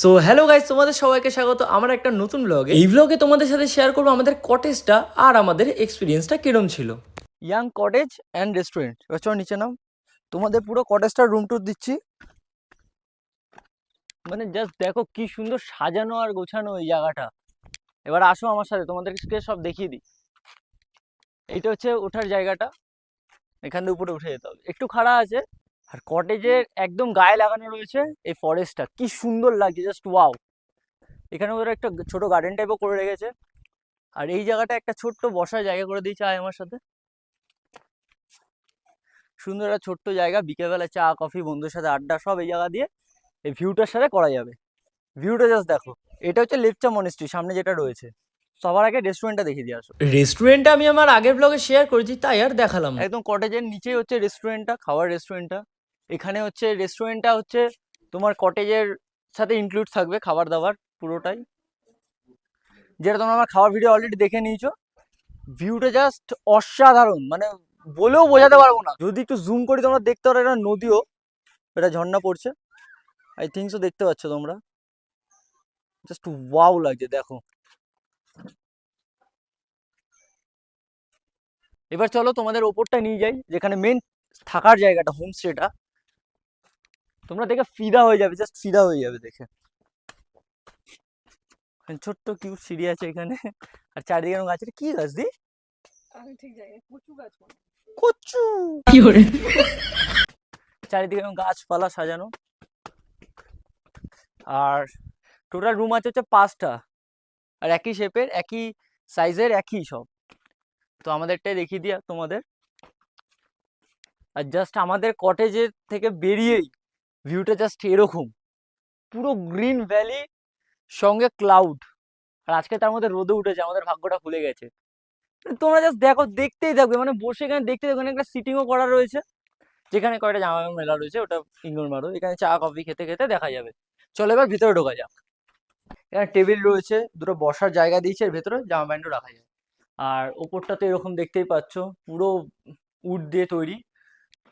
So hello guys তোমাদের সবাইকে স্বাগত। আমার একটা নতুন ব্লগে এই ব্লগে তোমাদের সাথে শেয়ার করব আমাদের কটেজটা আর আমাদের এক্সপিরিয়েন্সটা কিরম ছিল। ইয়াং কটেজ অ্যান্ড রেস্টুরেন্ট চল নিচে নাম তোমাদের পুরো কটেজটার রুম টুর দিচ্ছি। মানে জাস্ট দেখো কি সুন্দর সাজানো আর গোছানো এই জায়গাটা। এবার আসো আমার সাথে তোমাদেরকে সব দেখিয়ে দিই। এইটা হচ্ছে ওঠার জায়গাটা। এখান থেকে উপরে উঠে যেতে হবে। একটু খাড়া আছে। আর কটেজের একদম গায়ে লাগানো রয়েছে এই ফরেস্টটা কি সুন্দর লাগছে জাস্ট ওয়াও এখানে ওরা একটা ছোট গার্ডেন টাইপও করে রেখেছে। আর এই জায়গাটা একটা ছোট্ট বসার জায়গা করে দিয়েছে আয় আমার সাথে। সুন্দর একটা ছোট্ট জায়গা বিকেলবেলা চা কফি বন্ধুর সাথে আড্ডা সব এই জায়গা দিয়ে এই ভিউটার সাথে করা যাবে। ভিউটা জাস্ট দেখো এটা হচ্ছে লেপচা মনেস্ট্রি সামনে যেটা রয়েছে। সবার আগে রেস্টুরেন্টটা দেখিয়ে দিয়ে আসো। রেস্টুরেন্টটা আমি আমার আগের ব্লগে শেয়ার করেছি তাই আর দেখালাম একদম কটেজের নিচেই হচ্ছে রেস্টুরেন্টটা খাওয়ার রেস্টুরেন্টটা এখানে হচ্ছে রেস্টুরেন্টটা হচ্ছে তোমার কটেজের সাথে ইনক্লুড থাকবে খাবার দাবার পুরোটাই। যেটা তোমরা আমার খাওয়ার ভিডিও অলরেডি দেখে নিয়েছো। ভিউটা জাস্ট অসাধারণ মানে বলেও বোঝাতে পারব না। যদি একটু জুম করি তোমরা দেখতে পারো এটা নদীও, এটা ঝর্ণা পড়ছে। আই থিঙ্কসও দেখতে পাচ্ছ তোমরা। জাস্ট ওয়াও লাগছে, দেখো। এবার চলো তোমাদের ওপরটা নিয়ে যাই, যেখানে মেন থাকার জায়গাটা হোমস্টেটা তোমরা দেখে ফিদা হয়ে যাবে জাস্ট ফিদা হয়ে যাবে দেখে। ছোট্ট কিউট সিঁড়ি আছে এখানে। আর চারিদিকে এরকম গাছ এটা কি গাছ দি? আমি ঠিক জানি কচু গাছ হয়। কচু! চারিদিকে এরকম গাছপালা সাজানো। আর টোটাল রুম আছে হচ্ছে পাঁচটা। আর একই শেপের একই সাইজের একই সব। তো আমাদেরটাই দেখিয়ে দিয়া তোমাদের। আর জাস্ট আমাদের কটেজের থেকে বেরিয়েই ভিউটা জাস্ট এরকম। পুরো গ্রিন ভ্যালি সঙ্গে ক্লাউড আর আজকে তার মধ্যে রোদে উঠেছে, আমাদের ভাগ্যটা খুলে গেছে। মানে তোমরা জাস্ট দেখো, দেখতেই থাকবে। মানে বসে এখানে দেখতে থাকবে। একটা সিটিংও করা রয়েছে। যেখানে কয়টা জামা মেলা রয়েছে। ওটা ইগনোর মারো। এখানে চা কফি খেতে খেতে দেখা যাবে। চলো এবার ভিতরে ঢোকা যাক। এখানে টেবিল রয়েছে। দুটো বসার জায়গা দিয়েছে। এর ভেতরে জামা প্যান্টও রাখা যায়। আর ওপরটা তো এরকম দেখতেই পাচ্ছ। পুরো উড দিয়ে তৈরি।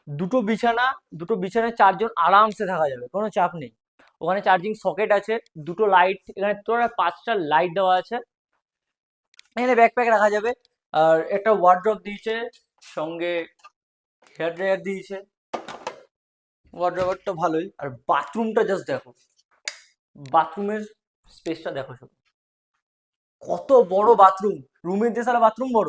দুটো বিছানা, দুটো বিছানায় চারজন আরামসে থাকা যাবে, কোনো চাপ নেই। ওখানে চার্জিং সকেট আছে, দুটো লাইট এখানে তোর পাঁচটা লাইট দেওয়া আছে। এখানে ব্যাকপ্যাক রাখা যাবে, আর একটা ওয়ার্ড্রপ দিয়েছে, সঙ্গে হেয়ার ড্রায়ার দিয়েছে। ওয়ার্ড্রপারটা ভালোই, আর বাথরুমটা জাস্ট দেখো বাথরুমের স্পেসটা দেখো শুধু কত বড় বাথরুম রুমের দিয়ে সারা বাথরুম বড়?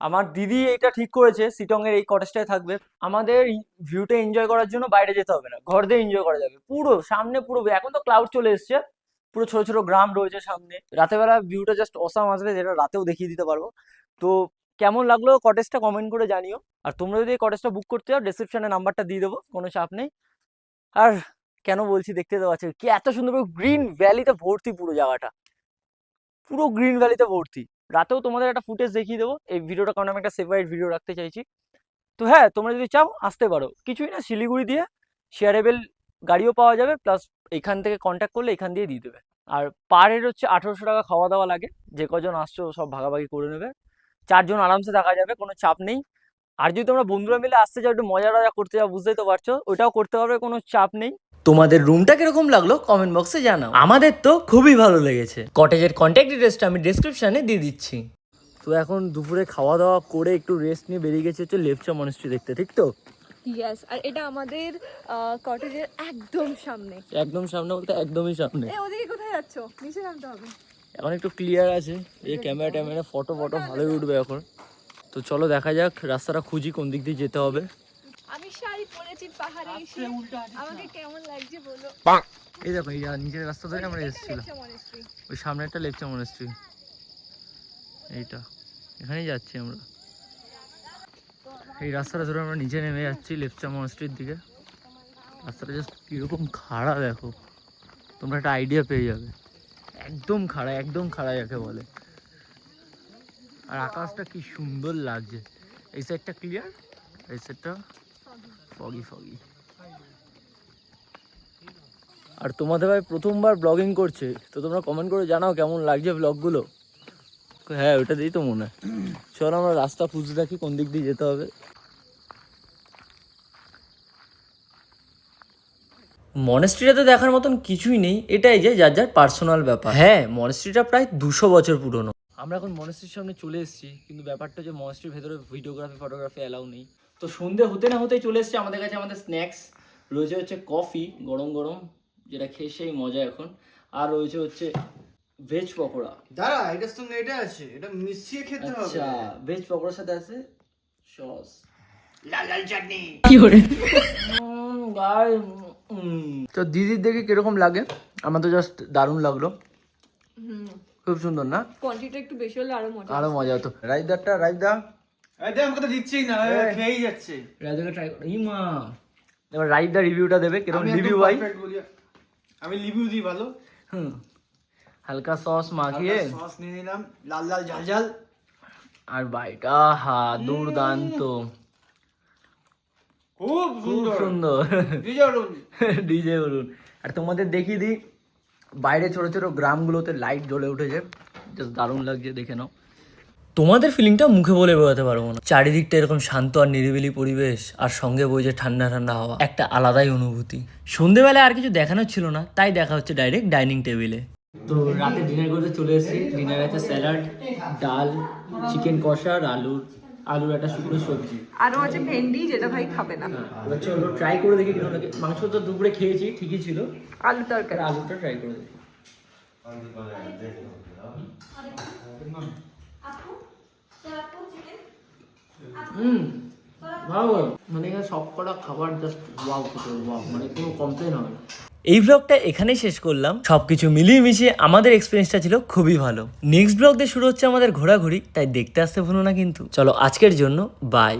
আমার দিদি এটা ঠিক করেছে সিটং এর এই কটেজটায় থাকবে। আমাদের ভিউটা এনজয় করার জন্য বাইরে যেতে হবে না, ঘর দিয়ে এনজয় করা যাবে। পুরো, সামনে পুরো, এখন তো ক্লাউড চলে এসছে। পুরো ছোট ছোট গ্রাম রয়েছে সামনে। রাতেবেলা ভিউটা জাস্ট অসাম আসবে, যেটা রাতেও দেখিয়ে দিতে পারব। তো কেমন লাগল কটেজটা কমেন্ট করে জানিও। আর তোমরা যদি এই কটেজটা বুক করতে চাও ডেসক্রিপশনে নাম্বারটা দিয়ে দেবো, কোনো চাপ নেই। আর কেন বলছি দেখতে তো পাচ্ছি কি এত সুন্দর গ্রিন ভ্যালিতে ভর্তি পুরো জায়গাটা। পুরো গ্রিন ভ্যালিতে ভর্তি। রাতেও তোমাদের একটা ফুটেজ দেখিয়ে দেবো। এই ভিডিওটা কারণ আমি একটা সেপারেট ভিডিও রাখতে চাইছি। তো হ্যাঁ তোমরা যদি চাও, আসতে পারো। কিছুই না, শিলিগুড়ি দিয়ে শেয়ারেবেল গাড়িও পাওয়া যাবে প্লাস এখান থেকে কন্ট্যাক্ট করলে এখান দিয়ে দিয়ে দেবে। আর পার হেড হচ্ছে আঠেরোশো টাকা খাওয়া দাওয়া লাগে। যে কজন আসছো, সব ভাগাভাগি করে নেবে। চারজন আরামসে থাকা যাবে, কোনো চাপ নেই। আর যদি তোমরা বন্ধুরা মিলে আসতে চাও, একটু মজা টজা করতে চাও, বুঝতেই তো পারছ, ওটাও করতে পারবে কোনো চাপ নেই। তোমাদের রুমটা কীরকম লাগল কমেন্ট বক্সে জানাও। আমাদের তো খুবই ভালো লেগেছে। কটেজের কন্ট্যাক্ট ডিটেলসটা আমি ডেসক্রিপশনে দিয়ে দিচ্ছি। তো এখন দুপুরে খাওয়া দাওয়া করে একটু রেস্ট নিয়ে বেরিয়ে গেছে হচ্ছে লেপচা মনেস্ট্রি দেখতে ঠিক তো? ইয়েস আর এটা আমাদের কটেজের একদম সামনে। একদম সামনে বলতে একদমই সামনে। এ ওদিকে কোথায় যাচ্ছ? নিচে নামতে হবে। এখন একটু ক্লিয়ার আছে এই ক্যামেরা ট্যামেরা ফটো ফটো ভালোই উঠবে এখন। তো চলো দেখা যাক রাস্তাটা খুঁজি কোন দিক দিয়ে যেতে হবে। পাহাড়ে এসে আমাকে কেমন লাগছে বলো? এই দেখো এই নিচের রাস্তা ধরে আমরা এসেছিলাম। ওই সামনে একটা লেপচা মনেস্ট্রি এইটা। এখানেই যাচ্ছি আমরা। এই রাস্তাটা ধরে আমরা নিচে নেমে যাচ্ছি লেপচা মনেস্ট্রির দিকে। রাস্তাটা জাস্ট কীরকম খাড়া দেখো। তোমরা একটা আইডিয়া পেয়ে যাবে। একদম খাড়া একদম খাড়া যাকে বলে। আর আকাশটা কি সুন্দর লাগছে। এই সাইডটা ক্লিয়ার এই সাইডটা ফগি ফগি আর তোমাদের ভাই প্রথমবার ব্লগিং করছে তো তোমরা কমেন্ট করে জানাও কেমন লাগছে ব্লগগুলো হ্যাঁ ওটা দিয়েই তো মনে হয়। চলো আমরা রাস্তা খুঁজতে থাকি কোন দিক দিয়ে যেতে হবে। মনেস্ট্রিটাতে দেখার মতন কিছুই নেই এটাই যে যার যার পার্সোনাল ব্যাপার। হ্যাঁ মনেস্ট্রিটা প্রায় দুশো বছর পুরনো। আমরা এখন মনেস্ট্রির সামনে চলে এসেছি কিন্তু ব্যাপারটা যে মনেস্ট্রির ভেতরে ভিডিওগ্রাফি ফটোগ্রাফি অ্যালাউ নেই। তো সন্ধে হতে না হতেই চলে এসেছে আমাদের কাছে আমাদের স্ন্যাক্স রয়েছে হচ্ছে কফি গরম গরম যেটা খেয়ে সেই মজা এখন। আর রয়েছে হচ্ছে ভেজ পকোড়া। দাঁড়া এটার সঙ্গে এটা আছে এটা মিশিয়ে খেতে হবে। আচ্ছা ভেজ পকোড়ার সাথে আছে সস লাল লাল চাটনি। তো দিদির দেখে কীরকম লাগে? আমার তো জাস্ট দারুণ লাগল। খুব সুন্দর না? কোয়ান্টিটি একটু বেশি হলে আরও মজা আরও মজা হতো। রাইদারটা রাইদা। দে রাইদা রিভিউটা দেবে কীরকম আমি একদম রিভিউ ভাই। আমি রিভিউ দিই ভালো? হুম। হালকা সস মাখিয়ে। সস নিয়ে নিলাম লাল লাল ঝাল ঝাল। আর বাইটা হা দুর্দান্ত। খুব সুন্দর। ডিজে বলুন। আর তোমাদের দেখিয়ে দিই বাইরে ছোট ছোট গ্রামগুলোতে লাইট জ্বলে উঠেছে। জাস্ট দারুণ লাগছে দেখে নাও। তোমাদের ফিলিংটা মুখে বলে বোঝাতে পারব না। চারিদিকটা এরকম শান্ত আর নিরিবিলি পরিবেশ আর সঙ্গে বইছে ঠান্ডা ঠান্ডা হাওয়া একটা আলাদাই অনুভূতি। সন্ধেবেলায় আর কিছু দেখানোর ছিল না তাই দেখা হচ্ছে ডাইরেক্ট ডাইনিং টেবিলে তো রাতে ডিনার করতে চলে এসেছি। ডিনার আছে স্যালাড ডাল চিকেন কষা আর আলুর আলুর একটা শুকনো সবজি। আরও আছে ভেন্ডি যেটা ভাই খাবে না। এবার চলো ট্রাই করে দেখি কীরকম লাগে। মাংস তো দুপুরে খেয়েছি ঠিকই ছিল। আলু তরকারি। আলুটা ট্রাই করে দেখি। হুম ভালো মানে এখানে সব কটা খাবার জাস্ট ওয়াও খেতে ওয়াও মানে কোনো কমপ্লেন হবে না। এই ব্লগটা এখানেই শেষ করলাম। সবকিছু মিলিয়ে মিশিয়ে আমাদের এক্সপিরিয়েন্সটা ছিল খুবই ভালো। নেক্সট ব্লগ দিয়ে শুরু হচ্ছে আমাদের ঘোরাঘুরি তাই দেখতে আসতে ভুলো না কিন্তু। চলো আজকের জন্য বাই